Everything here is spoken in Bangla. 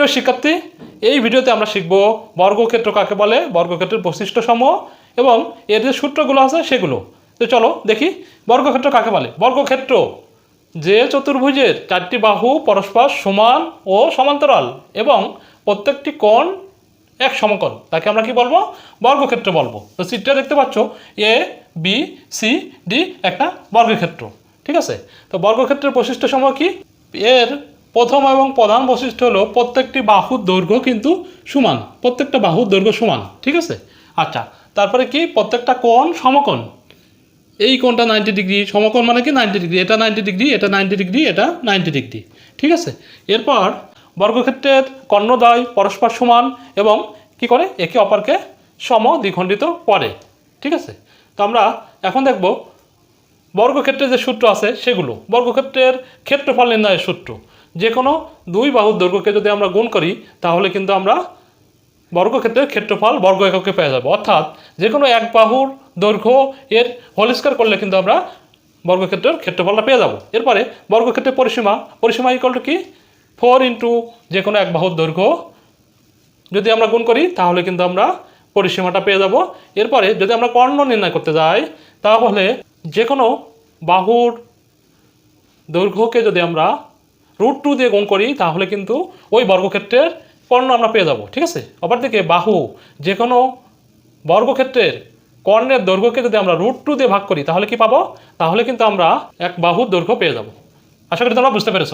প্রিয় শিক্ষার্থী, এই ভিডিওতে আমরা শিখব বর্গক্ষেত্র কাকে বলে, বর্গক্ষেত্রের বৈশিষ্ট্যসমূহ এবং এর যে সূত্রগুলো আছে সেগুলো। তো চলো দেখি বর্গক্ষেত্র কাকে বলে। বর্গক্ষেত্র যে চতুর্ভুজের চারটি বাহু পরস্পর সমান ও সমান্তরাল এবং প্রত্যেকটি কোণ এক সমকোণ। তাকে আমরা কি বলব? বর্গক্ষেত্র বলব। তো চিত্রে দেখতে পাচ্ছ এ বি সি ডি একটা বর্গক্ষেত্র। ঠিক আছে? তো বর্গক্ষেত্রের বৈশিষ্ট্য সময় কি? এর প্রথম এবং প্রধান বৈশিষ্ট্য হলো প্রত্যেকটি বাহুর দৈর্ঘ্য কিন্তু সমান। প্রত্যেকটা বাহুর দৈর্ঘ্য সমান, ঠিক আছে? আচ্ছা তারপরে কি? প্রত্যেকটা কোণ সমকোণ। এই কোণটা নাইনটি ডিগ্রি সমকোণ মানে কি? নাইনটি ডিগ্রি এটা নাইনটি ডিগ্রি এটা নাইনটি ডিগ্রি এটা নাইনটি ডিগ্রি ঠিক আছে? এরপর বর্গক্ষেত্রের কর্ণদ্বয় পরস্পর সমান এবং কি করে? একে অপরকে সম দ্বিখণ্ডিত করে, ঠিক আছে? তো আমরা এখন দেখব বর্গক্ষেত্রের যে সূত্র আছে সেগুলো। বর্গক্ষেত্রের ক্ষেত্রফল নির্ণয়ের সূত্র। যে কোনো দুই বাহুর দৈর্ঘ্যকে যদি আমরা গুণ করি, তাহলে কিন্তু আমরা বর্গক্ষেত্রের ক্ষেত্রফল বর্গ এককে পেয়ে যাব। অর্থাৎ যে কোনো এক বাহুর দৈর্ঘ্য এর হোলিস্কার করলে কিন্তু আমরা বর্গক্ষেত্রের ক্ষেত্রফলটা পেয়ে যাব। এরপরে বর্গক্ষেত্রের পরিসীমা পরিসীমা ইকল কি? ফোর ইন্টু যে কোনো এক বাহুর দৈর্ঘ্য যদি আমরা গুণ করি, তাহলে কিন্তু আমরা পরিসীমাটা পেয়ে যাব। এরপরে যদি আমরা কর্ণ নির্ণয় করতে যাই, তাহলে যে কোনো বাহুর দৈর্ঘ্যকে যদি আমরা রুট টু দিয়ে গুণ করি, তাহলে কিন্তু ওই বর্গক্ষেত্রের কর্ণ আমরা পেয়ে যাব, ঠিক আছে? অপর অপরদিকে বাহু যে কোনো বর্গক্ষেত্রের কর্ণের দৈর্ঘ্যকে যদি আমরা রুট টু দিয়ে ভাগ করি, তাহলে কি পাবো? তাহলে কিন্তু আমরা এক বাহুর দৈর্ঘ্য পেয়ে যাব। আশা করি তোমরা বুঝতে পেরেছ।